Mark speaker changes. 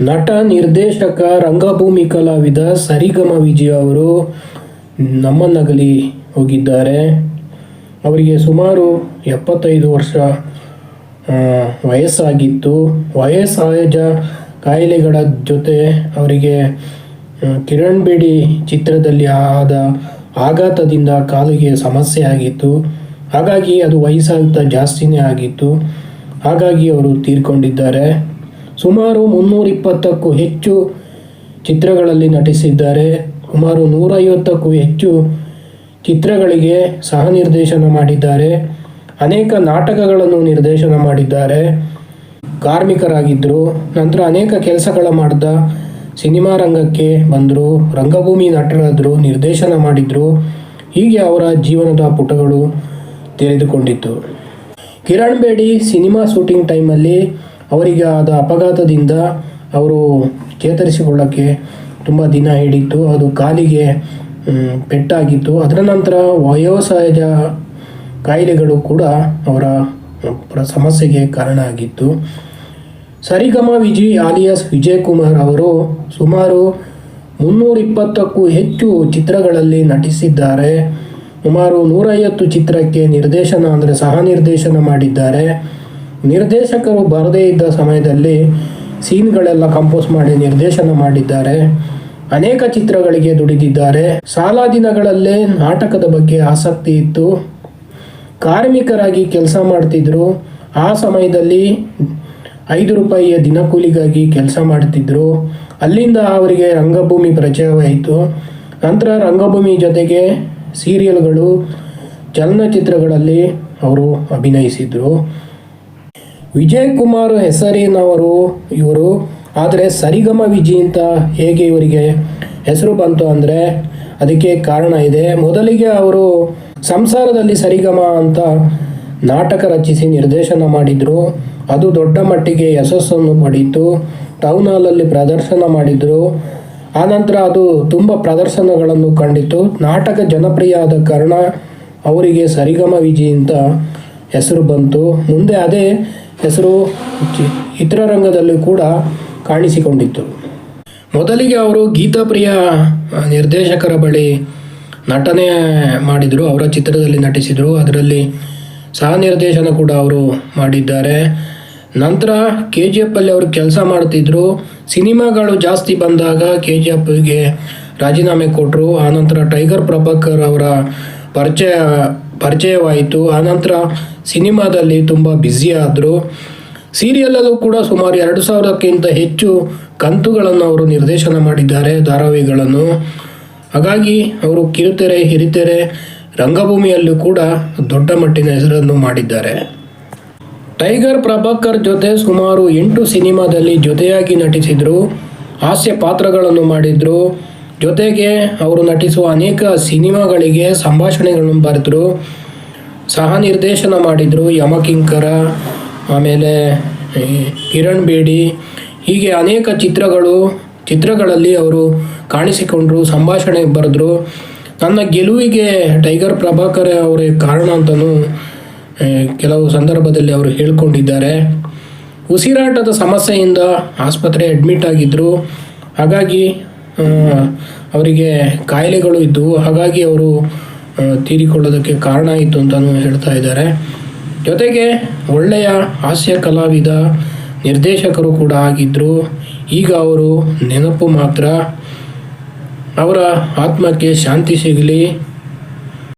Speaker 1: ನಟ, ನಿರ್ದೇಶಕ, ರಂಗಭೂಮಿ ಕಲಾವಿದ ಸರಿಗಮ ವಿಜಯ ಅವರು ನಮ್ಮನ್ನಗಲಿ ಹೋಗಿದ್ದಾರೆ. ಅವರಿಗೆ ಸುಮಾರು ಎಪ್ಪತ್ತೈದು ವರ್ಷ ವಯಸ್ಸಾಗಿತ್ತು. ವಯಸ್ಸಾಯಜ ಕಾಯಿಲೆಗಳ ಜೊತೆ ಅವರಿಗೆ ಕಿರಣ್ ಬೇಡಿ ಚಿತ್ರದಲ್ಲಿ ಆದ ಆಘಾತದಿಂದ ಕಾಲಿಗೆ ಸಮಸ್ಯೆ ಆಗಿತ್ತು. ಹಾಗಾಗಿ ಅದು ವಯಸ್ಸಾಗ್ತಾ ಜಾಸ್ತಿನೇ ಆಗಿತ್ತು. ಹಾಗಾಗಿ ಅವರು ತೀರ್ಕೊಂಡಿದ್ದಾರೆ. ಸುಮಾರು ಮುನ್ನೂರಿಪ್ಪತ್ತಕ್ಕೂ ಹೆಚ್ಚು ಚಿತ್ರಗಳಲ್ಲಿ ನಟಿಸಿದ್ದಾರೆ. ಸುಮಾರು ನೂರೈವತ್ತಕ್ಕೂ ಹೆಚ್ಚು ಚಿತ್ರಗಳಿಗೆ ಸಹ ನಿರ್ದೇಶನ ಮಾಡಿದ್ದಾರೆ. ಅನೇಕ ನಾಟಕಗಳನ್ನು ನಿರ್ದೇಶನ ಮಾಡಿದ್ದಾರೆ. ಕಾರ್ಮಿಕರಾಗಿದ್ದರು ನಂತರ ಅನೇಕ ಕೆಲಸಗಳ ಮಾಡ್ದ ಸಿನಿಮಾ ರಂಗಕ್ಕೆ ಬಂದರು. ರಂಗಭೂಮಿ ನಟರಾದರು, ನಿರ್ದೇಶನ ಮಾಡಿದರು. ಹೀಗೆ ಅವರ ಜೀವನದ ಪುಟಗಳು ತೆರೆದುಕೊಂಡಿತ್ತು. ಕಿರಣ್ ಬೇಡಿ ಸಿನಿಮಾ ಶೂಟಿಂಗ್ ಟೈಮಲ್ಲಿ ಅವರಿಗೆ ಆದ ಅಪಘಾತದಿಂದ ಅವರು ಚೇತರಿಸಿಕೊಳ್ಳೋಕ್ಕೆ ತುಂಬ ದಿನ ಹಿಡಿತು ಅದು ಕಾಲಿಗೆ ಪೆಟ್ಟಾಗಿತ್ತು. ಅದರ ನಂತರ ವಯೋಸಹಜ ಕಾಯಿಲೆಗಳು ಕೂಡ ಅವರ ಸಮಸ್ಯೆಗೆ ಕಾರಣ ಆಗಿತ್ತು. ಸರಿಗಮ ವಿಜಿ ಆಲಿಯಾಸ್ ವಿಜಯ್ ಕುಮಾರ್ ಅವರು ಸುಮಾರು ಮುನ್ನೂರ ಇಪ್ಪತ್ತಕ್ಕೂ ಹೆಚ್ಚು ಚಿತ್ರಗಳಲ್ಲಿ ನಟಿಸಿದ್ದಾರೆ. ಸುಮಾರು ನೂರೈವತ್ತು ಚಿತ್ರಕ್ಕೆ ನಿರ್ದೇಶನ ಅಂದರೆ ಸಹ ನಿರ್ದೇಶನ ಮಾಡಿದ್ದಾರೆ. ನಿರ್ದೇಶಕರು ಬರದೇ ಇದ್ದ ಸಮಯದಲ್ಲಿ ಸೀನ್ಗಳೆಲ್ಲ ಕಂಪೋಸ್ ಮಾಡಿ ನಿರ್ದೇಶನ ಮಾಡಿದ್ದಾರೆ. ಅನೇಕ ಚಿತ್ರಗಳಿಗೆ ದುಡಿದಿದ್ದಾರೆ. ಶಾಲಾ ದಿನಗಳಲ್ಲೇ ನಾಟಕದ ಬಗ್ಗೆ ಆಸಕ್ತಿ ಇತ್ತು. ಕಾರ್ಮಿಕರಾಗಿ ಕೆಲಸ ಮಾಡ್ತಿದ್ರು. ಆ ಸಮಯದಲ್ಲಿ ಐದು ರೂಪಾಯಿಯ ದಿನಕೂಲಿಗಾಗಿ ಕೆಲಸ ಮಾಡ್ತಿದ್ರು. ಅಲ್ಲಿಂದ ಅವರಿಗೆ ರಂಗಭೂಮಿ ಪರಿಚಯವಾಯಿತು. ನಂತರ ರಂಗಭೂಮಿ ಜೊತೆಗೆ ಸೀರಿಯಲ್ಗಳು, ಚಲನಚಿತ್ರಗಳಲ್ಲಿ ಅವರು ಅಭಿನಯಿಸಿದರು. ವಿಜಯ್ ಕುಮಾರ್ ಹೆಸರಿನವರು ಇವರು. ಆದರೆ ಸರಿಗಮ ವಿಜಿ ಅಂತ ಹೇಗೆ ಇವರಿಗೆ ಹೆಸರು ಬಂತು ಅಂದರೆ ಅದಕ್ಕೆ ಕಾರಣ ಇದೆ. ಮೊದಲಿಗೆ ಅವರು ಸಂಸಾರದಲ್ಲಿ ಸರಿಗಮ ಅಂತ ನಾಟಕ ರಚಿಸಿ ನಿರ್ದೇಶನ ಮಾಡಿದರು. ಅದು ದೊಡ್ಡ ಮಟ್ಟಿಗೆ ಯಶಸ್ಸನ್ನು ಪಡೀತು ಟೌನ್ ಹಾಲಲ್ಲಿ ಪ್ರದರ್ಶನ ಮಾಡಿದರು. ಆನಂತರ ಅದು ತುಂಬ ಪ್ರದರ್ಶನಗಳನ್ನು ಕಂಡಿತು. ನಾಟಕ ಜನಪ್ರಿಯ ಆದ ಕಾರಣ ಅವರಿಗೆ ಸರಿಗಮ ವಿಜಿ ಅಂತ ಹೆಸರು ಬಂತು. ಮುಂದೆ ಅದೇ ಹೆಸರು ಚಿತ್ರರಂಗದಲ್ಲಿ ಕೂಡ ಕಾಣಿಸಿಕೊಂಡಿತ್ತು. ಮೊದಲಿಗೆ ಅವರು ಗೀತಾಪ್ರಿಯ ನಿರ್ದೇಶಕರ ಬಳಿ ನಟನೆ ಮಾಡಿದರು, ಅವರ ಚಿತ್ರದಲ್ಲಿ ನಟಿಸಿದರು. ಅದರಲ್ಲಿ ಸಹ ನಿರ್ದೇಶನ ಕೂಡ ಅವರು ಮಾಡಿದ್ದಾರೆ. ನಂತರ ಕೆ ಜಿ ಎಫಲ್ಲಿ ಅವರು ಕೆಲಸ ಮಾಡುತ್ತಿದ್ದರು ಸಿನಿಮಾಗಳು ಜಾಸ್ತಿ ಬಂದಾಗ ಕೆ ಜಿ ಎಫ್ಗೆ ರಾಜೀನಾಮೆ ಕೊಟ್ಟರು ಆನಂತರ ಟೈಗರ್ ಪ್ರಭಾಕರ್ ಅವರ ಪರಿಚಯ, ಪರಿಚಯವಾಯಿತು. ಆನಂತರ ಸಿನಿಮಾದಲ್ಲಿ ತುಂಬ ಬ್ಯುಸಿ ಆದರು. ಸೀರಿಯಲಲ್ಲೂ ಕೂಡ ಸುಮಾರು ಎರಡು ಸಾವಿರಕ್ಕಿಂತ ಹೆಚ್ಚು ಕಂತುಗಳನ್ನು ಅವರು ನಿರ್ದೇಶನ ಮಾಡಿದ್ದಾರೆ, ಧಾರಾವಾಹಿಗಳನ್ನು. ಹಾಗಾಗಿ ಅವರು ಕಿರುತೆರೆ, ಹಿರಿತೆರೆ ರಂಗಭೂಮಿಯಲ್ಲೂ ಕೂಡ ದೊಡ್ಡ ಮಟ್ಟಿನ ಹೆಸರನ್ನು ಮಾಡಿದ್ದಾರೆ. ಟೈಗರ್ ಪ್ರಭಾಕರ್ ಜೊತೆ ಸುಮಾರು ಎಂಟು ಸಿನಿಮಾದಲ್ಲಿ ಜೊತೆಯಾಗಿ ನಟಿಸಿದರು. ಹಾಸ್ಯ ಪಾತ್ರಗಳನ್ನು ಮಾಡಿದರು. ಜೊತೆಗೆ ಅವರು ನಟಿಸುವ ಅನೇಕ ಸಿನಿಮಾಗಳಿಗೆ ಸಂಭಾಷಣೆಗಳನ್ನು ಬರೆದರು. ಸಹ ನಿರ್ದೇಶನ ಮಾಡಿದರು ಯಮಕಿಂಕರ, ಆಮೇಲೆ ಕಿರಣ್ ಬೇಡಿ. ಹೀಗೆ ಅನೇಕ ಚಿತ್ರಗಳು, ಚಿತ್ರಗಳಲ್ಲಿ ಅವರು ಕಾಣಿಸಿಕೊಂಡರು, ಸಂಭಾಷಣೆ ಬರೆದ್ರು. ನನ್ನ ಗೆಲುವಿಗೆ ಟೈಗರ್ ಪ್ರಭಾಕರ್ ಅವರೇ ಕಾರಣ ಅಂತಲೂ ಕೆಲವು ಸಂದರ್ಭದಲ್ಲಿ ಅವರು ಹೇಳ್ಕೊಂಡಿದ್ದಾರೆ. ಉಸಿರಾಟದ ಸಮಸ್ಯೆಯಿಂದ ಆಸ್ಪತ್ರೆ ಅಡ್ಮಿಟ್ ಆಗಿದ್ದರು ಹಾಗಾಗಿ ಅವರಿಗೆ ಕಾಯಿಲೆಗಳು ಇದ್ದವು. ಹಾಗಾಗಿ ಅವರು ತೀರಿಕೊಳ್ಳೋದಕ್ಕೆ ಕಾರಣ ಇತ್ತು ಅಂತಲೂ ಹೇಳ್ತಾ ಇದ್ದಾರೆ. ಜೊತೆಗೆ ಒಳ್ಳೆಯ ಹಾಸ್ಯ ಕಲಾವಿದ ನಿರ್ದೇಶಕರು ಕೂಡ ಆಗಿದ್ದರು ಈಗ ಅವರು ನೆನಪು ಮಾತ್ರ. ಅವರ ಆತ್ಮಕ್ಕೆ ಶಾಂತಿ ಸಿಗಲಿ.